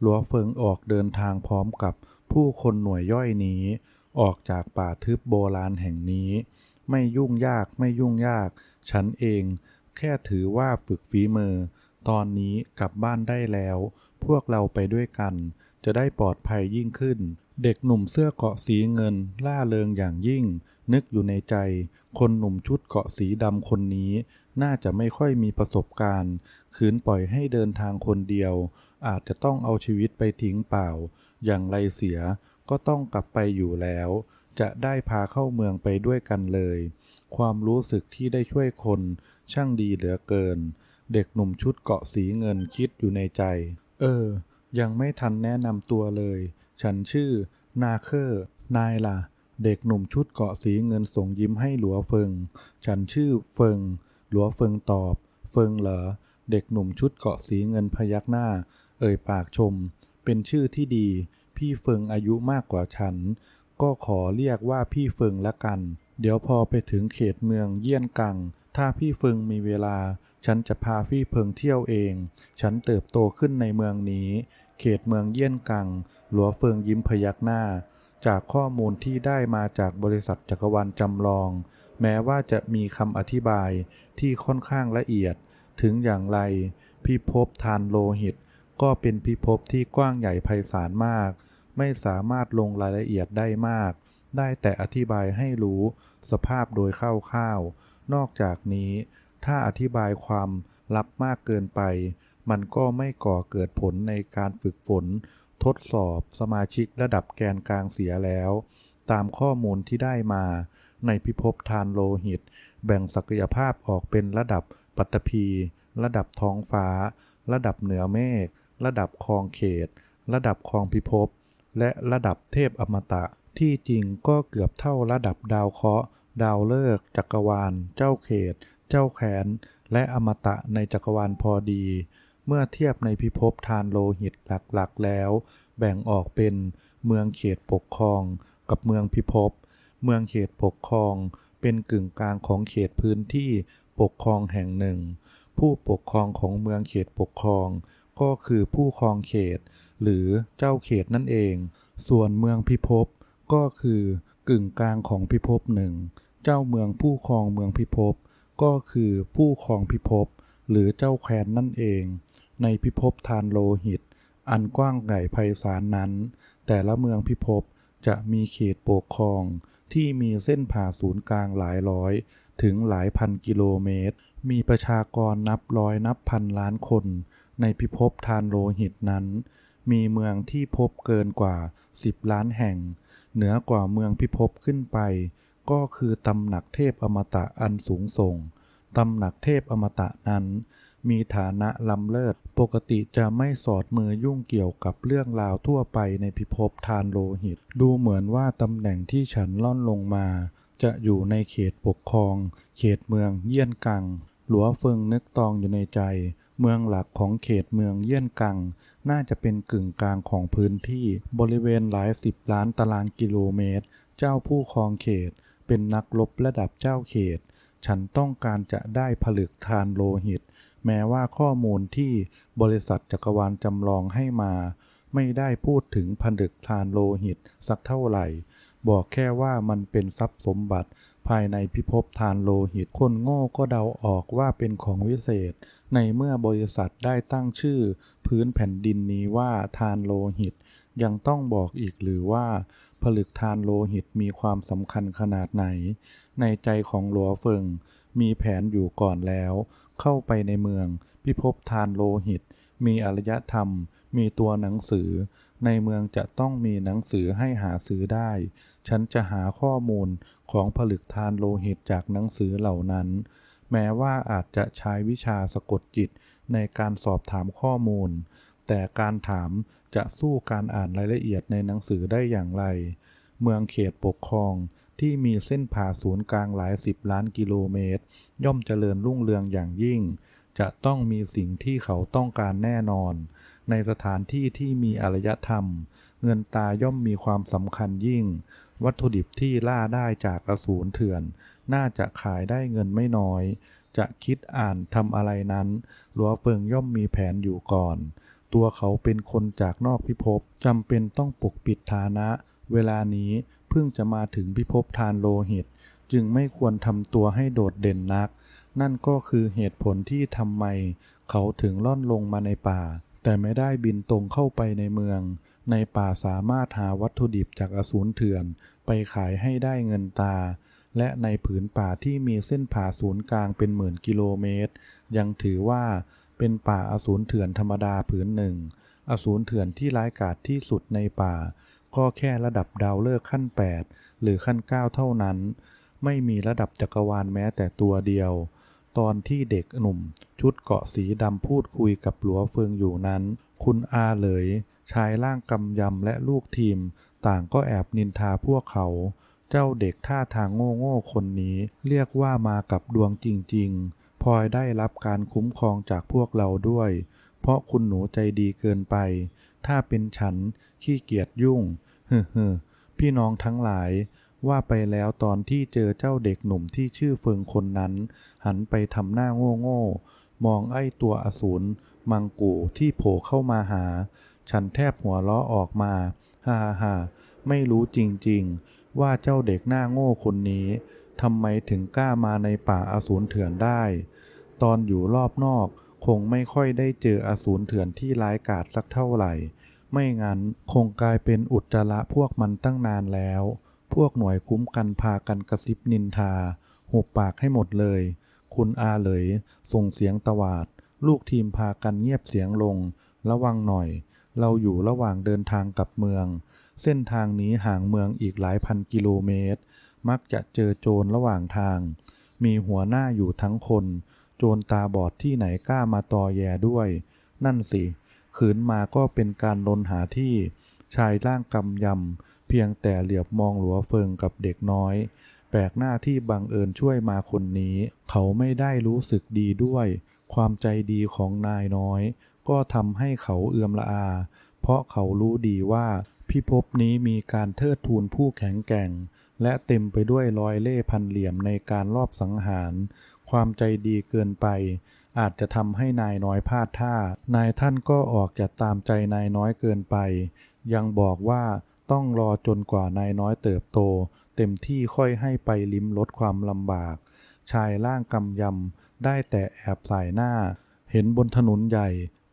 หลัวเฟิงออกเดินทางพร้อมกับผู้คนหน่วยย่อยนี้ ออกจากป่าทึบโบราณแห่งนี้ ไม่ยุ่งยากไม่ยุ่งยาก ฉันเอง แค่ถือว่าฝึกฝีมือ ตอนนี้กลับบ้านได้แล้ว พวกเราไปด้วยกัน จะได้ปลอดภัยยิ่งขึ้น เด็กหนุ่มเสื้อเกาะสีเงินล่าเริงอย่างยิ่ง นึกอยู่ในใจ คนหนุ่มชุดเกาะสีดำคนนี้ น่าจะไม่ค่อยมีประสบการณ์ขืนปล่อยให้เดินทางคนเดียว อาจจะต้องเอาชีวิตไปทิ้งเปล่า อย่างไรเสียก็ต้องกลับไปอยู่แล้ว จะได้พาเข้าเมืองไปด้วยกันเลย ความรู้สึกที่ได้ช่วยคนช่างดีเหลือเกิน เด็กหนุ่มชุดเกาะสีเงินคิดอยู่ในใจ เออ ยังไม่ทันแนะนำตัวเลย ฉันชื่อ นาเคอร์ นายล่ะ เด็กหนุ่มชุดเกาะสีเงินส่งยิ้มให้หลัวเฟิง ฉันชื่อเฟิง หลัวเฟิงตอบ เฟิงเหรอ เด็กหนุ่มชุดเกาะสีเงินพยักหน้า เอ่ยปากชม เป็นชื่อที่ดี พี่เฟิงอายุมากกว่าฉัน ก็ขอเรียกว่าพี่เฟิงละกัน เดี๋ยวพอไปถึงเขตเมืองเยี่ยนกัง ถ้าพี่เฟิงมีเวลา ฉันจะพาพี่เฟิงเที่ยวเอง ฉันเติบโตขึ้นในเมืองนี้ เขตเมืองเยี่ยนกัง หลัวเฟิงยิ้มพยักหน้า จากข้อมูลที่ได้มาจากบริษัทจักรวาลจำลอง แม้ว่าจะมีคำอธิบายที่ค่อนข้างละเอียด ถึงอย่างไร พิภพทานโลหิต ก็เป็นพิภพที่กว้างใหญ่ไพศาลมาก ไม่สามารถลงรายละเอียดได้มาก ได้แต่อธิบายให้รู้สภาพโดยคร่าวๆ นอกจากนี้ ถ้าอธิบายความลับมากเกินไป มันก็ไม่ก่อเกิดผลในการฝึกฝน ทดสอบสมาชิกระดับแกนกลางเสียแล้ว ตามข้อมูลที่ได้มาในพิภพทานโลหิต แบ่งศักยภาพออกเป็นระดับปัตตภีระดับท้องฟ้า ระดับเหนือเมฆระดับคลองเขต ระดับคลองพิภพและระดับเทพอมตะ ที่จริงก็เกือบเท่าระดับดาวเคราะห์ดาวฤกษ์จักรวาล เจ้าเขต เจ้าแขน และอมตะในจักรวาลพอดี เมื่อเทียบในพิภพทานโลหิตหลักๆแล้ว แบ่งออกเป็นเมืองเขตปกครองกับเมืองพิภพ เมืองเขตปกครอง เป็นกึ่งกลางของเขตพื้นที่ปกครองแห่งหนึ่ง ผู้ปกครองของเมืองเขตปกครอง ก็คือผู้ครองเขต หรือเจ้าเขตนั่นเอง ส่วนเมืองพิภพก็คือกึ่งกลางของพิภพหนึ่ง เจ้าเมืองผู้ครองเมืองพิภพ ก็คือผู้ครองพิภพ หรือเจ้าแคว้นนั่นเอง ในพิภพทานโลหิต อันกว้างใหญ่ไพศาลนั้น แต่ละเมืองพิภพจะมีเขตปกครอง ที่มีเส้นผ่าศูนย์กลางหลายร้อย ถึงหลายพันกิโลเมตร มีประชากรนับร้อยนับพันล้านคน ในพิภพทานโลหิตนั้น มีเมืองที่พบเกินกว่า 10 ล้านแห่ง เหนือกว่าเมืองพิภพขึ้นไป ก็คือตำหนักเทพอมตะอันสูงส่งตำหนักเทพอมตะนั้น มีฐานะล้ำเลิศ ปกติจะไม่สอดมือยุ่งเกี่ยวกับเรื่องราวทั่วไปในพิภพทานโลหิต ดูเหมือนว่าตำแหน่งที่ฉันล่อนลงมา จะอยู่ในเขตปกครอง เขตเมืองเยี่ยนกัง หลัวเฟิงนึกตองอยู่ในใจ เมืองหลักของเขตเมืองเยี่ยนกัง น่าจะเป็นกึ่งกลางของพื้นที่ บริเวณหลายสิบล้านตารางกิโลเมตร เจ้าผู้ครองเขต เป็นนักรบระดับเจ้าเขตฉันต้องการจะได้ผลึกทานโลหิต แม้ว่าข้อมูลที่บริษัทจักรวาลจำลองให้มา ไม่ได้พูดถึงผลึกทานโลหิตสักเท่าไหร่ บอกแค่ว่ามันเป็นทรัพย์สมบัติ ภายในพิภพทานโลหิตคนโง่ก็เดาออกว่าเป็นของวิเศษ ในเมื่อบริษัทได้ตั้งชื่อ พื้นแผ่นดินนี้ว่าทานโลหิต ยังต้องบอกอีกหรือว่า ผลึกทานโลหิตมีความสำคัญขนาดไหน ในใจของหลัวเฟิงมีแผนอยู่ก่อนแล้ว เข้าไปในเมือง พิภพทานโลหิต มีอารยธรรม มีตัวหนังสือ ในเมืองจะต้องมีหนังสือให้หาซื้อได้ ฉันจะหาข้อมูลของผลึกทานโลหิตจากหนังสือเหล่านั้น แม้ว่าอาจจะใช้วิชาสะกดจิตในการสอบถามข้อมูล แต่การถามจะสู้การอ่านรายละเอียดในหนังสือได้อย่างไร เมืองเขตปกครอง ที่มีเส้นผ่าศูนย์กลางหลายสิบล้านกิโลเมตร ย่อมเจริญรุ่งเรืองอย่างยิ่ง จะต้องมีสิ่งที่เขาต้องการแน่นอน ในสถานที่ที่มีอารยธรรม เงินตาย่อมมีความสำคัญยิ่ง วัตถุดิบที่ล่าได้จากอสูรเถื่อน น่าจะขายได้เงินไม่น้อย จะคิดอ่านทำอะไรนั้นหลัวเฟิงย่อมมีแผนอยู่ก่อน ตัวเขาเป็นคนจากนอกพิภพจำเป็นต้องปกปิดฐานะ เวลานี้ เพิ่งจะมาถึงพิภพทานโลหิต จึงไม่ควรทำตัวให้โดดเด่นนัก นั่นก็คือเหตุผลที่ทำไม เขาถึงล่อนลงมาในป่า แต่ไม่ได้บินตรงเข้าไปในเมือง ในป่าสามารถหาวัตถุดิบจากอสูรเถื่อน ไปขายให้ได้เงินตา และในผืนป่าที่มีเส้นผ่าศูนย์กลางเป็นหมื่นกิโลเมตร ยังถือว่าเป็นป่าอสูรเถื่อนธรรมดาผืนหนึ่ง อสูรเถื่อนที่ร้ายกาจที่สุดในป่า ก็แค่ระดับดาวเลิกขั้น 8 หรือขั้น 9 เท่านั้น ไม่มีระดับจักรวาลแม้แต่ตัวเดียว ตอนที่เด็กหนุ่ม ชุดเกาะสีดำพูดคุยกับหลัวเฟิงอยู่นั้น คุณอาเหลยชายร่างกำยำและลูกทีม ต่างก็แอบนินทาพวกเขา เจ้าเด็กท่าทางโง่ๆคนนี้ เรียกว่ามากับดวงจริงๆพลอยได้รับการคุ้มครองจากพวกเราด้วย เพราะคุณหนูใจดีเกินไป ถ้าเป็นฉัน ขี้เกียจยุ่งฮึฮึพี่น้องทั้งหลาย ว่าไปแล้วตอนที่เจอเจ้าเด็กหนุ่มที่ชื่อเฟิงคนนั้น หันไปทำหน้าโง่โง่มองไอ้ตัวอสูรมังกูที่โผล่เข้ามาหา ฉันแทบหัวล้อออกมา ฮ่าฮ่าไม่รู้จริงๆ ว่าเจ้าเด็กหน้าโง่คนนี้ทำไมถึงกล้ามาในป่าอสูรเถื่อนได้ ตอนอยู่รอบนอกคงไม่ค่อยได้เจออสูรเถื่อนที่ร้ายกาจสักเท่าไหร่ ไม่งั้นคงกลายเป็นอุจจาระพวกมันตั้งนานแล้ว พวกหน่วยคุ้มกันพากันกระซิบนินทา หุบปากให้หมดเลย คุณอาเหลย ส่งเสียงตวาด ลูกทีมพากันเงียบเสียงลง ระวังหน่อย เราอยู่ระหว่างเดินทางกลับเมือง เส้นทางนี้ห่างเมืองอีกหลายพันกิโลเมตร มักจะเจอโจรระหว่างทาง มีหัวหน้าอยู่ทั้งคน โจรตาบอดที่ไหนกล้ามาตอแยด้วย นั่นสิ ขืนมาก็เป็นการลนหาที่ชายร่างกำยำเพียงแต่เหลียบมองหลัวเฟิงกับเด็กน้อย แปลกหน้าที่บังเอิญช่วยมาคนนี้ เขาไม่ได้รู้สึกดีด้วย ความใจดีของนายน้อย ก็ทำให้เขาเอือมละอา เพราะเขารู้ดีว่าพิภพนี้มีการเทิดทูนผู้แข็งแกร่ง และเต็มไปด้วยรอยเล่พันเหลี่ยมในการลอบสังหาร ความใจดีเกินไป อาจจะทำให้นายน้อยพลาดท่า นายท่านก็ออกจะตามใจนายน้อยเกินไป ยังบอกว่าต้องรอจนกว่านายน้อยเติบโต เต็มที่ค่อยให้ไปลิ้มลดความลำบาก ชายร่างกำยำได้แต่แอบสายหน้า เห็นบนถนนใหญ่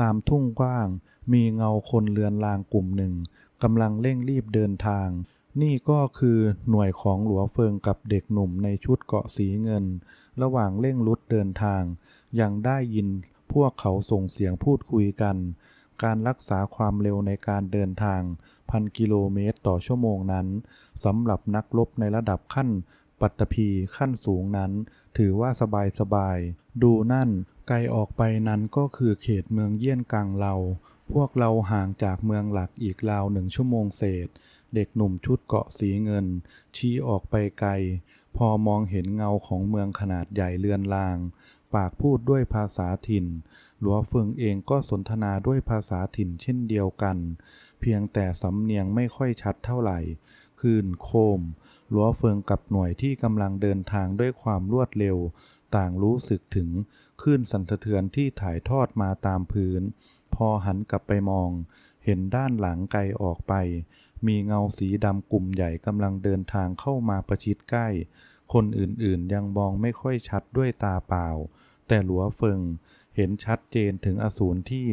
ตามทุ่งกว้าง มีเงาคนเรือนรางกลุ่มหนึ่งกำลังเร่งรีบเดินทาง นี่ก็คือหน่วยของหลัวเฟิงกับเด็กหนุ่มในชุดเกาะสีเงิน ระหว่างเร่งรุดเดินทาง ยังได้ยินพวกเขาส่งเสียงพูดคุยกัน การรักษาความเร็วในการเดินทางพันกิโลเมตรต่อชั่วโมงนั้นสำหรับนักรบในระดับขั้นปัตตภีขั้นสูงนั้น ถือว่าสบายสบายๆดูนั่น ไกลออกไปนั้นก็คือเขตเมืองเยี่ยนกังเรา พวกเราห่างจากเมืองหลักอีกราวหนึ่งชั่วโมงเศษ เด็กหนุ่มชุดเกาะสีเงิน ชี้ออกไปไกล พอมองเห็นเงาของเมืองขนาดใหญ่เลือนลาง ปากพูดด้วยภาษาถิ่น หลัวเฟิงเองก็สนทนาด้วยภาษาถิ่นเช่นเดียวกัน เพียงแต่สำเนียงไม่ค่อยชัดเท่าไหร่ คืนโคม หลัวเฟิงกับหน่วยที่กำลังเดินทางด้วยความรวดเร็ว ต่างรู้สึกถึงคลื่นสั่นสะเทือนที่ถ่ายทอดมาตามพื้น พอหันกลับไปมอง เห็นด้านหลังไกลออกไป มีเงาสีดำกลุ่มใหญ่กำลังเดินทางเข้ามาประชิดใกล้ คนอื่นๆ ยังมองไม่ค่อยชัดด้วยตาเปล่า แต่หลัวเฟิงเห็นชัดเจนถึงอสูรที่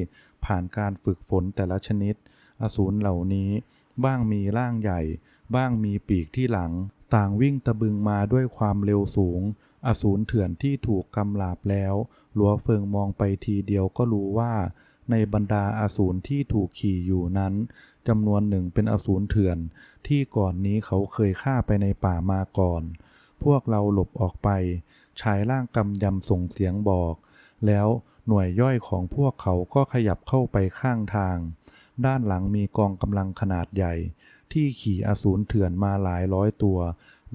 ผ่านการฝึกฝนแต่ละชนิด อสูรเหล่านี้บ้างมีร่างใหญ่ บ้างมีปีกที่หลัง ต่างวิ่งตะบึงมาด้วยความเร็วสูง อสูรเถื่อนที่ถูกกำลาบแล้ว หลัวเฟิงมองไปทีเดียวก็รู้ว่า ในบรรดาอสูรที่ถูกขี่อยู่นั้นจำนวนหนึ่งเป็นอสูรเถื่อน ที่ก่อนนี้เขาเคยฆ่าไปในป่ามาก่อน พวกเราหลบออกไปชายร่างกำยำส่งเสียงบอก แล้วหน่วยย่อยของพวกเขาก็ขยับเข้าไปข้างทาง ด้านหลังมีกองกำลังขนาดใหญ่ ที่ขี่อสูรเถื่อนมาหลายร้อยตัว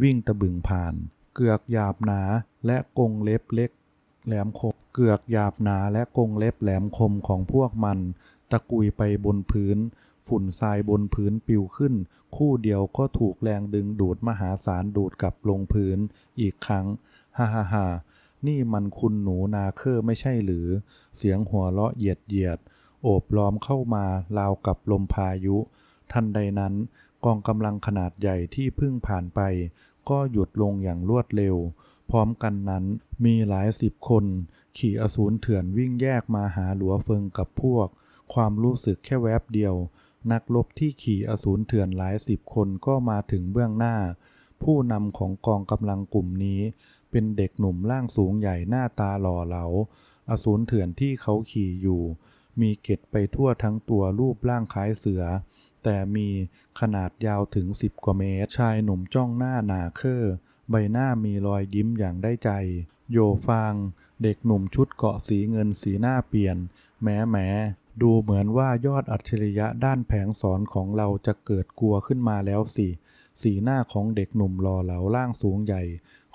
วิ่งตะบึงผ่าน เกือกหยาบหนาและกงเล็บเล็ก แหลมคมเกือกหยาบหนาและกงเล็บแหลมคมของพวกมัน ตะกุยไปบนพื้น ฝุ่นทรายบนพื้นปิวขึ้น คู่เดียวก็ถูกแรงดึงดูดมหาศาลดูดกลับลงพื้นอีกครั้งฮ่าฮ่าฮ่านี่มันคุณหนูนาเคอร์ไม่ใช่หรือ เสียงหัวเราะเหยียดเหยียด โอบล้อมเข้ามาราวกับลมพายุ ทันใดนั้น กองกำลังขนาดใหญ่ที่เพิ่งผ่านไป ก็หยุดลงอย่างรวดเร็ว พร้อมกันนั้นมีหลายสิบคน ขี่อสูรเถื่อนวิ่งแยกมาหาหลัวเฟิงกับพวก ความรู้สึกแค่แวบเดียว นักรบที่ขี่อสูรเถื่อนหลายสิบคนก็มาถึงเบื้องหน้า ผู้นำของกองกำลังกลุ่มนี้ เป็นเด็กหนุ่มร่างสูงใหญ่หน้าตาหล่อเหลา อสูรเถื่อนที่เขาขี่อยู่ มีเกล็ดไปทั่วทั้งตัวรูปร่างคล้ายเสือ แต่มีขนาดยาวถึงสิบกว่าเมตร ชายหนุ่มจ้องหน้าหนาเคอใบหน้ามีรอยยิ้มอย่างได้ใจ โยฟาง เด็กหนุ่มชุดเกาะสีเงินสีหน้าเปลี่ยน แม้แม้ ดูเหมือนว่ายอดอัจฉริยะด้านแผงสอนของเราจะเกิดกลัวขึ้นมาแล้วสิ สีหน้าของเด็กหนุ่มหล่อเหลาร่างสูงใหญ่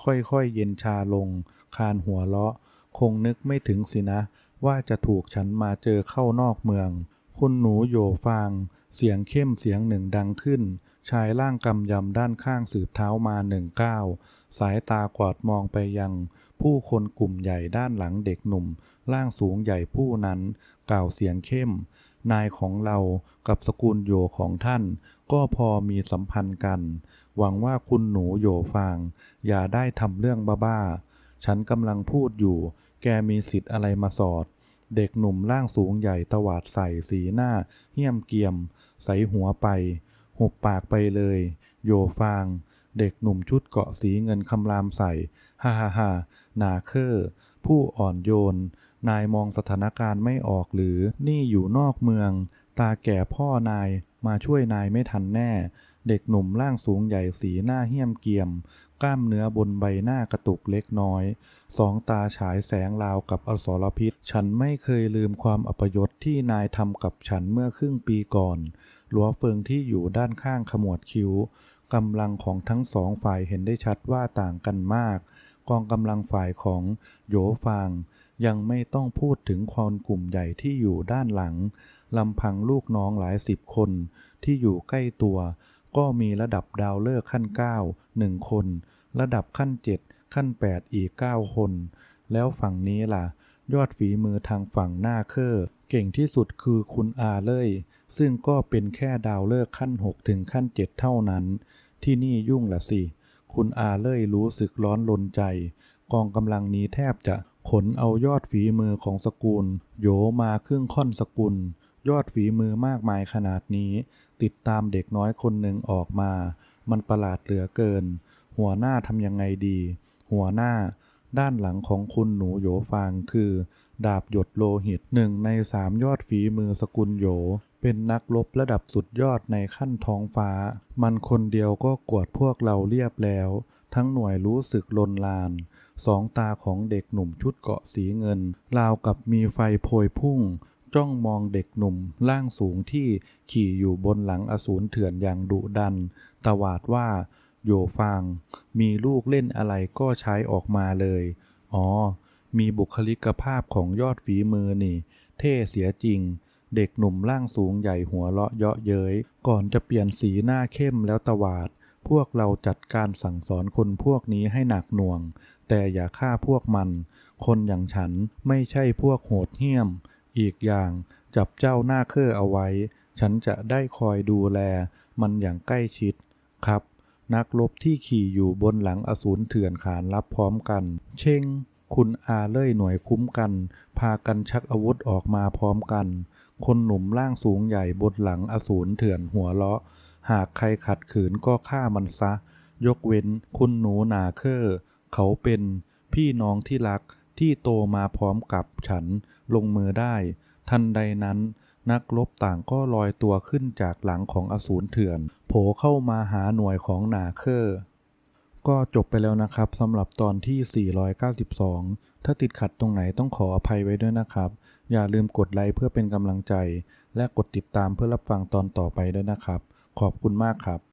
ค่อยๆเย็นชาลง คานหัวเราะ คงนึกไม่ถึงสินะ ว่าจะถูกฉันมาเจอเข้านอกเมือง คุณหนูโยฟาง เสียงเข้มเสียงหนึ่งดังขึ้น ชายร่างกำยำด้านข้างสืบเท้ามาหนึ่งก้าวสายตากวาดมองไปยัง ผู้คนกลุ่มใหญ่ด้านหลังเด็กหนุ่ม ร่างสูงใหญ่ผู้นั้น กล่าวเสียงเข้ม นายของเรากับสกุลโยของท่าน ก็พอมีสัมพันธ์กัน หวังว่าคุณหนูโยฟาง อย่าได้ทำเรื่องบ้าๆ ฉันกำลังพูดอยู่ แกมีสิทธิ์อะไรมาสอด เด็กหนุ่มร่างสูงใหญ่ตวาดใส่สีหน้า เหี้ยมเกียม ใส่หัวไป หุบปากไปเลย โยฟาง เด็กหนุ่มชุดเกาะสีเงินคำรามใส่ ฮ่าฮ่าฮ่า นาเคอร์ผู้อ่อนโยน นายมองสถานการณ์ไม่ออกหรือนี่อยู่นอกเมือง ตาแก่พ่อนายมาช่วยนายไม่ทันแน่ เด็กหนุ่มร่างสูงใหญ่สีหน้าเหี้ยมเกียม กล้ามเนื้อบนใบหน้ากระตุกเล็กน้อย สองตาฉายแสงราวกับอสรพิษ ฉันไม่เคยลืมความอัปยศที่นายทำกับฉันเมื่อครึ่งปีก่อนลัวเฟิงที่อยู่ด้านข้างขมวดคิ้วกำลังของทั้งสองฝ่ายเห็นได้ชัดว่าต่างกันมาก กองกำลังฝ่ายของโยฟาง ยังไม่ต้องพูดถึงความกลุ่มใหญ่ที่อยู่ด้านหลังลำพังลูกน้องหลายสิบคน ที่อยู่ใกล้ตัว ก็มีระดับดาวเลิกขั้นเก้าหนึ่งคน ระดับขั้นเจ็ดขั้นแปดอีกเก้าคน แล้วฝั่งนี้ล่ะ ยอดฝีมือทางฝั่งหน้าเคอร์เก่งที่สุดคือคุณอาเลย ซึ่งก็เป็นแค่ดาวเลิกขั้นหกถึงขั้นเจ็ดเท่านั้น ที่นี่ยุ่งละสิ คุณอาเล่ยรู้สึกร้อนลนใจ กองกำลังนี้แทบจะขนเอายอดฝีมือของสกุล โยมาครึ่งค่อนสกุล ยอดฝีมือมากมายขนาดนี้ ติดตามเด็กน้อยคนหนึ่งออกมา มันประหลาดเหลือเกิน หัวหน้าทำยังไงดี หัวหน้า ด้านหลังของคุณหนูโยฟางคือ ดาบหยดโลหิตหนึ่งในสามยอดฝีมือสกุลโย เป็นนักรบระดับสุดยอดในขั้นท้องฟ้า มันคนเดียวก็กวดพวกเราเรียบแล้ว ทั้งหน่วยรู้สึกลนลาน สองตาของเด็กหนุ่มชุดเกาะสีเงิน ราวกับมีไฟโพยพุ่ง จ้องมองเด็กหนุ่มร่างสูงที่ขี่อยู่บนหลังอสูรเถื่อนอย่างดุดัน ตวาดว่า โยฟาง มีลูกเล่นอะไรก็ใช้ออกมาเลย อ๋อ มีบุคลิกภาพของยอดฝีมือนี่ เท่เสียจริง เด็กหนุ่มร่างสูงใหญ่หัวเราะเยาะเย้ยก่อนจะเปลี่ยนสีหน้าเข้มแล้วตวาด พวกเราจัดการสั่งสอนคนพวกนี้ให้หนักหน่วง แต่อย่าฆ่าพวกมัน คนอย่างฉันไม่ใช่พวกโหดเหี้ยม อีกอย่างจับเจ้าหน้าเคอเอาไว้ ฉันจะได้คอยดูแล มันอย่างใกล้ชิดครับ นักรบที่ขี่อยู่บนหลังอสูรเถื่อนขานรับพร้อมกัน เช่งคุณอาเล่ยหน่วยคุ้มกัน พากันชักอาวุธออกมาพร้อมกัน คนหนุ่มร่างสูงใหญ่บนหลังอสูรเถื่อนหัวเราะ หากใครขัดขืนก็ฆ่ามันซะ ยกเว้นคุณหนูนาเคอร์เขาเป็นพี่น้องที่รักที่โตมาพร้อมกับฉันลงมือได้ ทันใดนั้น นักรบต่างก็ลอยตัวขึ้นจากหลังของอสูรเถื่อน โผเข้ามาหาหน่วยของนาเคอร์ก็จบไปแล้วนะครับสำหรับตอนที่ 492 ถ้าติดขัดตรงไหนต้องขออภัยไว้ด้วยนะครับ อย่าลืมกดไลค์เพื่อเป็นกำลังใจ และกดติดตามเพื่อรับฟังตอนต่อไปด้วยนะครับ ขอบคุณมากครับ